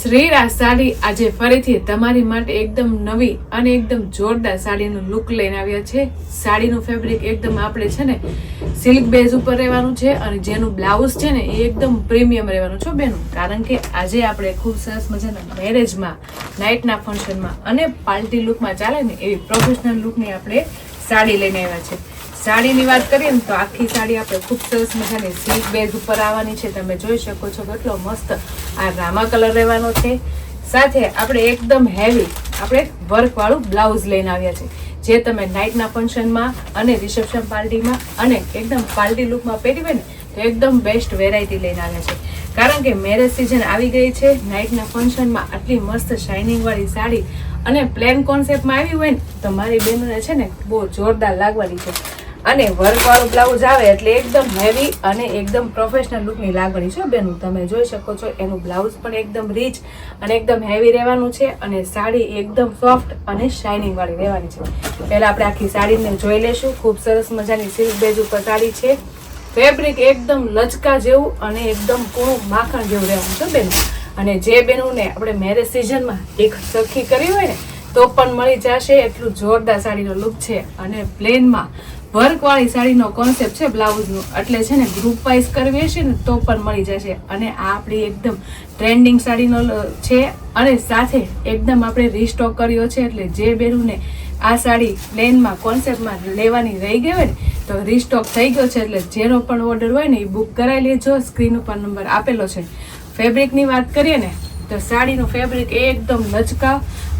શ્રીરાજ સાડી આજે ફરીથી તમારી માટે એકદમ નવી અને એકદમ જોરદાર સાડીનું લુક લઈને આવ્યા છે. સાડીનું ફેબ્રિક એકદમ આપણે છે ને સિલ્ક બેઝ ઉપર રહેવાનું છે અને જેનું બ્લાઉઝ છે ને એ એકદમ પ્રીમિયમ રહેવાનું છે બેનું. કારણ કે આજે આપણે ખૂબ સરસ મજાના મેરેજમાં નાઇટના ફંક્શનમાં અને પાર્ટી લુકમાં ચાલે ને એવી પ્રોફેશનલ લુકની આપણે સાડી લઈને આવ્યા છે. સાડીની વાત કરીએ ને તો આખી સાડી આપણે ખૂબ સરસ મજાની સિલ્ક બેઝ ઉપર આવવાની છે. તમે જોઈ શકો છો કેટલો મસ્ત આ રામા કલર રહેવાનો છે. સાથે આપણે એકદમ હેવી આપણે વર્કવાળું બ્લાઉઝ લઈને આવ્યા છે. જે તમે નાઇટના ફંક્શનમાં અને રિસેપ્શન પાર્ટીમાં અને એકદમ પાર્ટી લુકમાં પહેરી ને, તો એકદમ બેસ્ટ વેરાયટી લઈને આવ્યા છે. કારણ કે મેરેજ સિઝન આવી ગઈ છે નાઇટના ફંક્શનમાં આટલી મસ્ત શાઇનિંગવાળી સાડી અને પ્લેન કોન્સેપ્ટમાં આવી હોય ને, તો મારી બહેનોને છે ને બહુ જોરદાર લાગવાની છે. અને વર્કવાળું બ્લાઉઝ આવે એટલે એકદમ હેવી અને એકદમ પ્રોફેશનલ લુકની લાગણી છે. બેનું, તમે જોઈ શકો છો, એનું બ્લાઉઝ પણ એકદમ રીચ અને એકદમ હેવી રહેવાનું છે અને સાડી એકદમ સોફ્ટ અને શાઇનિંગવાળી રહેવાની છે. પહેલાં આપણે આખી સાડીને જોઈ લેશું ખૂબ સરસ મજાની સિલ્ક બેઝ ઉપર સાડી છે. ફેબ્રિક એકદમ લચકા જેવું અને એકદમ કૂણું માખણ જેવું રહેવાનું છે, બેન. અને જે બેનુંને આપણે મેરેજ સિઝનમાં એક સરખી કરી હોય ને, તો પણ મળી જશે. એટલું જોરદાર સાડીનો લુક છે. અને પ્લેનમાં વર્કવાળી સાડીનો કોન્સેપ્ટ છે બ્લાઉઝનો. એટલે છે ને ગ્રુપ વાઇઝ કરવી હશે ને તો પણ મળી જશે. અને આ આપણી એકદમ ટ્રેન્ડિંગ સાડીનો છે. અને સાથે એકદમ આપણે રીસ્ટોક કર્યો છે. એટલે જે બેરુને આ સાડી પ્લેનમાં કોન્સેપ્ટમાં લેવાની રહી ગઈ હોય ને, તો રીસ્ટોક થઈ ગયો છે. એટલે જેનો પણ ઓર્ડર હોય ને એ બુક કરાવી લેજો. સ્ક્રીન ઉપર નંબર આપેલો છે. ફેબ્રિકની વાત કરીએ ને તો સાડીનું ફેબ્રિક એકદમ લચકા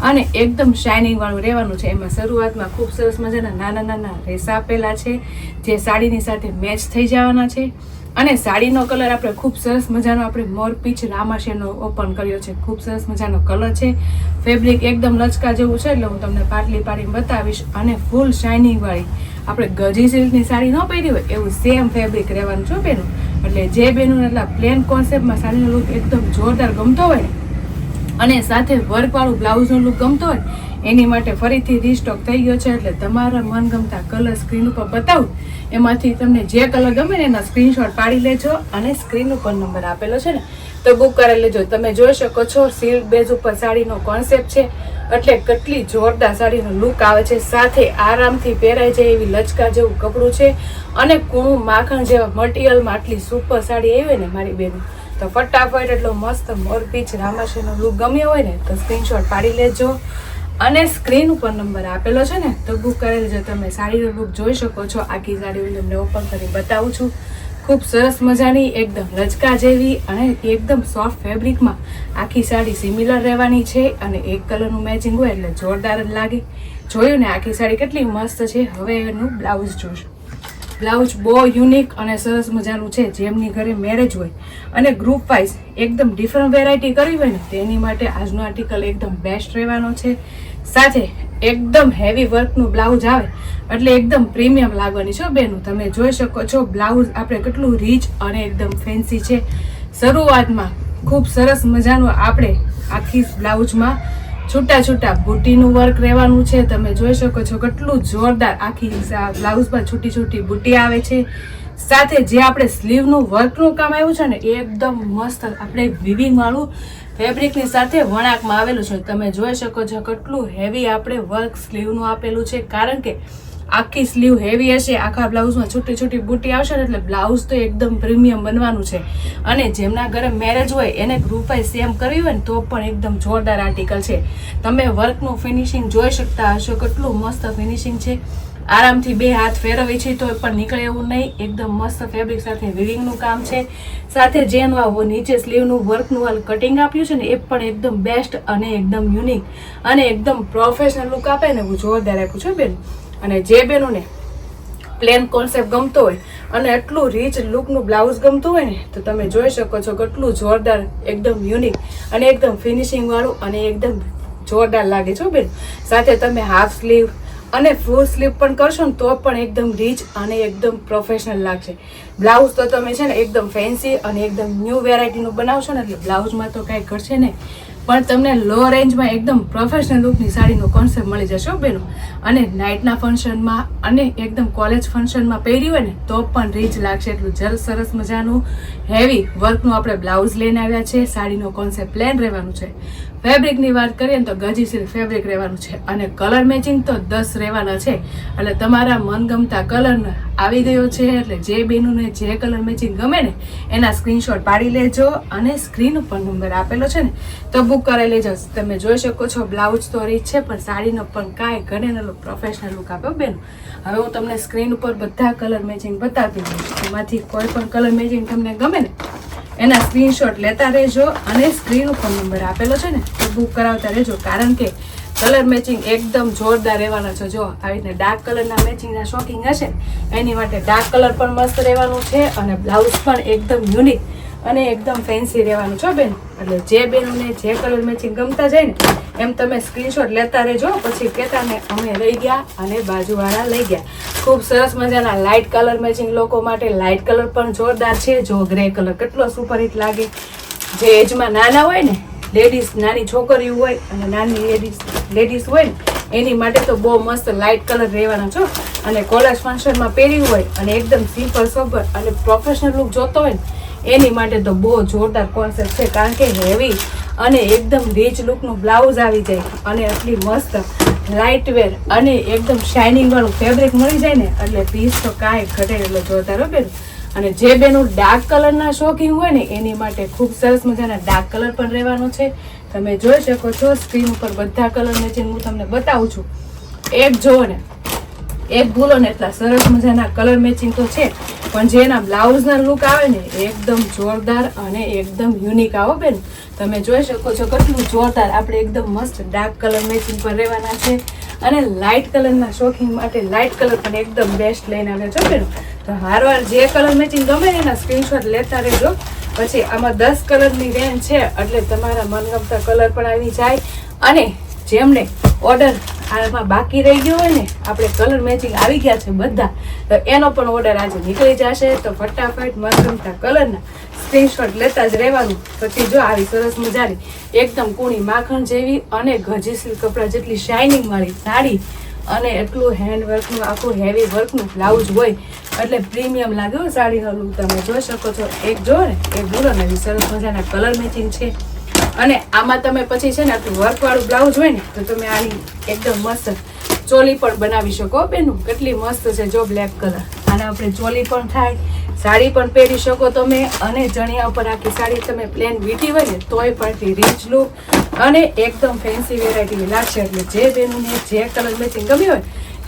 અને એકદમ શાઇનિંગવાળું રહેવાનું છે. એમાં શરૂઆતમાં ખૂબ સરસ મજાના નાના નાના રેસા આપેલા છે, જે સાડીની સાથે મેચ થઈ જવાના છે. અને સાડીનો કલર આપણે ખૂબ સરસ મજાનો આપણે મોર પીચ રામાશેનો ઓપન કર્યો છે. ખૂબ સરસ મજાનો કલર છે. ફેબ્રિક એકદમ લચકા જેવું છે, એટલે હું તમને પાટલી પાડીને બતાવીશ. અને ફૂલ શાઇનિંગવાળી આપણે ગજી સિલ્કની સાડી ન પહેરી હોય, એવું સેમ ફેબ્રિક રહેવાનું છે બેનું. એટલે જે બેનું એટલા પ્લેન કોન્સેપ્ટમાં સાડીનો લુક એકદમ જોરદાર ગમતો હોય ને અને સાથે વર્કવાળું બ્લાઉઝનો લુક ગમતો હોય, એની માટે ફરીથી રીસ્ટોક થઈ ગયો છે. એટલે તમારા મનગમતા કલર સ્ક્રીન ઉપર બતાવું. એમાંથી તમને જે કલર ગમે ને એના સ્ક્રીનશોટ પાડી લેજો અને સ્ક્રીન ઉપર નંબર આપેલો છે ને, તો બુક કરી લેજો. તમે જોઈ શકો છો સિલ્ક બેઝ ઉપર સાડીનો કોન્સેપ્ટ છે. એટલે કેટલી જોરદાર સાડીનો લુક આવે છે. સાથે આરામથી પહેરાય જાય એવી લચકા જેવું કપડું છે. અને કૂણું માખણ જેવા મટીરિયલમાં આટલી સુપર સાડી આવી ને મારી બેન. તો ફટાફટ એટલો મસ્ત મોરપીચ રામાશીનો લુક ગમ્યો હોય ને તો સ્ક્રીનશોટ પાડી લેજો. અને સ્ક્રીન ઉપર નંબર આપેલો છે ને, તો બુક કરેલ જો તમે સાડીનો લુક જોઈ શકો છો. આખી સાડી હું તમને ઓપન કરી બતાવું છું. ખૂબ સરસ મજાની, એકદમ રચકા જેવી અને એકદમ સોફ્ટ ફેબ્રિકમાં આખી સાડી સિમિલર રહેવાની છે અને એક કલરનું મેચિંગ હોય એટલે જોરદાર જ લાગે. જોયું ને, આખી સાડી કેટલી મસ્ત છે. હવે એનું બ્લાઉઝ જોશું. બ્લાઉઝ બહુ યુનિક અને સરસ મજાનું છે, જેમની ઘરે મેરેજ હોય. અને ગ્રુપ વાઇઝ એકદમ ડિફરન્ટ વેરાયટી કરવી હોય ને, તેની માટે આજનો આર્ટિકલ એકદમ બેસ્ટ રહેવાનો છે. સાથે એકદમ હેવી વર્કનું બ્લાઉઝ આવે, એટલે એકદમ પ્રીમિયમ લાગવાની છે બેનું. તમે જોઈ શકો છો બ્લાઉઝ આપણે કેટલું રીચ અને એકદમ ફેન્સી છે. શરૂઆતમાં ખૂબ સરસ મજાનું આપણે આખી બ્લાઉઝમાં છૂટા છૂટા બુટીનું વર્ક રહેવાનું છે. તમે જોઈ શકો છો કેટલું જોરદાર આખી બ્લાઉઝમાં છૂટી છૂટી બુટી આવે છે. સાથે જે આપણે સ્લીવનું વર્કનું કામ આવ્યું છે ને, એ એકદમ મસ્ત આપણે વિવિંગ વાળું ફેબ્રિકની સાથે વણાકમાં આવેલું છે. તમે જોઈ શકો છો કેટલું હેવી આપણે વર્ક સ્લીવનું આપેલું છે. કારણ કે આખી સ્લીવ હેવી હશે, આખા બ્લાઉઝમાં છૂટી છૂટી બુટી આવશે ને એટલે બ્લાઉઝ તો એકદમ પ્રીમિયમ બનવાનું છે. અને જેમના ઘરે મેરેજ હોય, એને ગ્રુપાઈ સેમ કરવી હોય ને તો પણ એકદમ જોરદાર આર્ટિકલ છે. તમે વર્કનું ફિનિશિંગ જોઈ શકતા હશો, કેટલું મસ્ત ફિનિશિંગ છે. આરામથી બે હાથ ફેરવી છે તો પણ નીકળે એવું નહીં. એકદમ મસ્ત ફેબ્રિક સાથે વિવિંગનું કામ છે. સાથે જેનું આ નીચે સ્લીવનું વર્કનું હાલ કટિંગ આપ્યું છે ને, એ પણ એકદમ બેસ્ટ અને એકદમ યુનિક અને એકદમ પ્રોફેશનલ લુક આપે ને, એવું જોરદાર આપ્યું છે, બેન. અને જે બેનોને પ્લેન કોન્સેપ્ટ ગમતો હોય અને એટલું રીચ લુકનું બ્લાઉઝ ગમતું હોય ને, તો તમે જોઈ શકો છો કેટલું જોરદાર, એકદમ યુનિક અને એકદમ ફિનિશિંગવાળું અને એકદમ જોરદાર લાગે છે બેન. સાથે તમે હાફ સ્લીવ અને ફૂલ સ્લીવ પણ કરશો ને, તો પણ એકદમ રીચ અને એકદમ પ્રોફેશનલ લાગશે. બ્લાઉઝ તો તમે છે ને, એકદમ ફેન્સી અને એકદમ ન્યૂ વેરાયટીનું બનાવશો ને, એટલે બ્લાઉઝમાં તો કાંઈ કરશે નહીં. પણ તમને લો રેન્જમાં એકદમ પ્રોફેશનલ લુકની સાડીનો કોન્સેપ્ટ મળી જશે બેનો. અને નાઇટના ફંક્શનમાં અને એકદમ કોલેજ ફંક્શનમાં પહેરી હોય ને, તો પણ રીચ લાગશે. એટલું જર સરસ મજાનું હેવી વર્કનું આપણે બ્લાઉઝ લઈને આવ્યા છે. સાડીનો કોન્સેપ્ટ પ્લેન રહેવાનું છે. ફેબ્રિકની વાત કરીએ તો ગજી ફેબ્રિક રહેવાનું છે. અને કલર મેચિંગ તો દસ રહેવાના છે. એટલે તમારા મનગમતા કલર આવી ગયો છે, એટલે જે બેનુને જે કલર મેચિંગ ગમે ને, એના સ્ક્રીનશોટ પાડી લેજો. અને સ્ક્રીન ઉપર નંબર આપેલો છે ને, તો બુક કરાવી લેજો તમે જોઈ શકો છો બ્લાઉઝ તો રીત છે, પણ સાડીનો પણ કાંઈ ગણેલો પ્રોફેશનલ લુક આપ્યો બેન. હવે હું તમને સ્ક્રીન ઉપર બધા કલર મેચિંગ બતાવી દઈશ એમાંથી કોઈ પણ કલર મેચિંગ તમને ગમે ને, એના સ્ક્રીનશોટ લેતા રહેજો અને સ્ક્રીન ઉપર નંબર આપેલો છે ને, તો બુક કરાવતા રહેજો. કારણ કે કલર મેચિંગ એકદમ જોરદાર રહેવાના છે. જો, આવી રીતે ડાર્ક કલરના મેચિંગના શોખિંગ હશે એની માટે ડાર્ક કલર પણ મસ્ત રહેવાનું છે અને બ્લાઉઝ પણ એકદમ યુનિક અને એકદમ ફેન્સી રહેવાનું. છો બેન? એટલે જે બેનને જે કલર મેચિંગ ગમતા જાય ને, એમ તમે સ્ક્રીનશોટ લેતા રહેજો, પછી કહેતા ને અમે લઈ ગયા અને બાજુવાળા લઈ ગયા. ખૂબ સરસ મજાના લાઇટ કલર મેચિંગ લોકો માટે. લાઇટ કલર પણ જોરદાર છે. જો ગ્રે કલર કેટલો સુપર હિટ લાગે. જે એજમાં નાના હોય ને લેડીઝ નાની છોકરીઓ હોય અને નાની લેડીઝ લેડીઝ હોય ને, એની માટે તો બહુ મસ્ત લાઇટ કલર રહેવાના છો અને કોલેજ ફંક્શનમાં પહેર્યું હોય અને એકદમ સિમ્પલ સોબર અને પ્રોફેશનલ લુક જોતો હોય ને એની માટે તો બહુ જોરદાર કોન્સેપ્ટ છે, કારણ કે હેવી અને એકદમ રીચ લુકનું બ્લાઉઝ આવી જાય અને આટલી મસ્ત લાઇટ વેર અને એકદમ શાઇનિંગ વાળું ફેબ્રિક મળી જાય ને, એટલે પીસ તો કાંઈ ઘટે એટલે જોતા હો બેન. અને જે બેનું ડાર્ક કલરના શોખીન હોય ને, એની માટે ખૂબ સરસ મજાના ડાર્ક કલર પણ રહેવાનો છે. તમે જોઈ શકો છો સ્ક્રીન ઉપર બધા કલર મેચિંગ હું તમને બતાવું છું. એક જુઓ ને. એક ભૂલો ને એટલા સરસ મજાના કલર મેચિંગ તો છે, પણ જે એના બ્લાઉઝના લુક આવે ને એકદમ જોરદાર અને એકદમ યુનિક આવો બેન. તમે જોઈ શકો છો કેટલું જોરદાર આપણે એકદમ મસ્ત ડાર્ક કલર મેચિંગ પર રહેવાના છે અને લાઇટ કલરના શોખીન માટે લાઇટ કલર પણ એકદમ બેસ્ટ લઈને આવ્યા છો બેન. તો હારવાર જે કલર મેચિંગ ગમે એના સ્ક્રીનશોટ લેતા રહેજો. પછી આમાં દસ કલરની રેન્જ છે, એટલે તમારા મનગમતા કલર પણ આવી જાય. અને જેમને ઓર્ડર આમાં બાકી રહી ગયો હોય ને, આપણે કલર મેચિંગ આવી ગયા છે બધા. તો એનો પણ ઓર્ડર આજે નીકળી જશે. તો ફટાફટ મનગમતા કલરના સ્ક્રીનશોટ લેતા જ રહેવાનું. પછી જો આવી સરસ મજાની એકદમ કૂણી માખણ જેવી અને ગજી કપડાં જેટલી શાઇનિંગ વાળી સાડી અને એટલું હેન્ડ વર્કનું આખું હેવી વર્કનું બ્લાઉઝ હોય, એટલે પ્રીમિયમ લાગે હો સાડીનો લુક તમે જોઈ શકો છો. એક જો ને, એક બોલો ને સરસ મજાના કલર મેચિંગ છે. અને આમાં તમે પછી છે ને આપણું વર્કવાળું બ્લાઉઝ હોય ને, તો તમે આની એકદમ મસ્ત ચોલી પણ બનાવી શકો બેનું. કેટલી મસ્ત છે જો બ્લેક કલર આને આપણે ચોલી પણ થાય, સાડી પણ પહેરી શકો તમે, અને જણિયા ઉપર આખી સાડી તમે પ્લેન વીટી હોય ને, તોય પણ રીચ લુક અને એકદમ ફેન્સી વેરાયટી લાગશે. એટલે જે બેનુંને જે કલર મેચિંગ ગમ્યું હોય,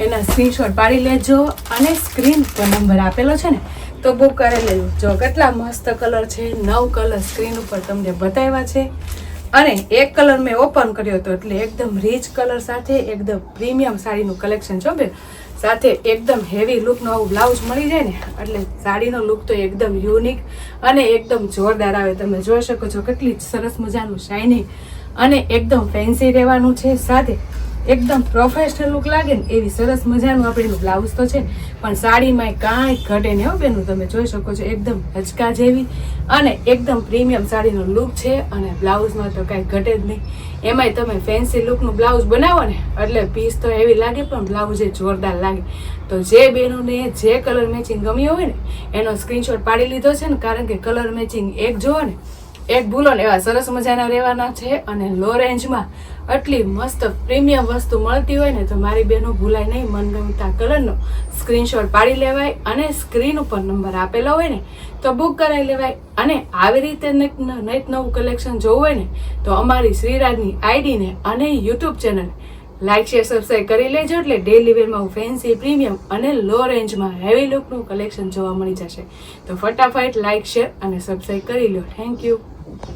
એના સ્ક્રીનશોટ પાડી લેજો અને સ્ક્રીન પર નંબર આપેલો છે ને તો બુક કરી લેજો જો કેટલા મસ્ત કલર છે. નવ કલર સ્ક્રીન ઉપર તમને બતાવ્યા છે. અને એક કલર મેં ઓપન કર્યો હતો એટલે એકદમ રીચ કલર સાથે એકદમ પ્રીમિયમ સાડીનું કલેક્શન છો બેન. સાથે એકદમ હેવી લુકનો આવું બ્લાઉઝ મળી જાય ને, એટલે સાડીનો લુક તો એકદમ યુનિક અને એકદમ જોરદાર આવે. તમે જોઈ શકો છો કેટલી સરસ મજાનું શાઇનિંગ અને એકદમ ફેન્સી રહેવાનું છે. સાથે એકદમ પ્રોફેશનલ લુક લાગે ને એવી સરસ મજાનું આપણેનું બ્લાઉઝ તો છે. પણ સાડીમાં કાંઈ ઘટે નહીં હો બેનું, તમે જોઈ શકો છો, એકદમ હચકા જેવી અને એકદમ પ્રીમિયમ સાડીનો લુક છે અને બ્લાઉઝમાં તો કાંઈ ઘટે જ નહીં. એમાંય તમે ફેન્સી લુકનું બ્લાઉઝ બનાવો ને, એટલે પીસ તો એવી લાગે પણ બ્લાઉઝ એ જોરદાર લાગે. તો જે બેનોને જે કલર મેચિંગ ગમ્યો હોય ને, એનો સ્ક્રીનશોટ પાડી લીધો છે ને, કારણ કે કલર મેચિંગ એક જુઓ ને એક ભૂલો ને એવા સરસ મજાના રહેવાના છે અને લો રેન્જમાં આટલી મસ્ત પ્રીમિયમ વસ્તુ મળતી હોય ને તો મારી બહેનો ભૂલાય નહીં, મનગમતા કલરનો સ્ક્રીનશોટ પાડી લેવાય અને સ્ક્રીન ઉપર નંબર આપેલો હોય ને તો બુક કરાવી લેવાય. અને આવી રીતે નઈત નવું કલેક્શન જોવું હોય ને તો અમારી શ્રીરાજની આઈડીને અને YouTube channel like share subscribe કરી લેજો એટલે ડેલી વેરમાં ફેન્સી પ્રીમિયમ અને લો રેન્જમાં હેવી લુકનું કલેક્શન જોવા મળી જશે. તો ફટાફટ લાઇક શેર અને સબસ્ક્રાઈબ કરી લો. Thank you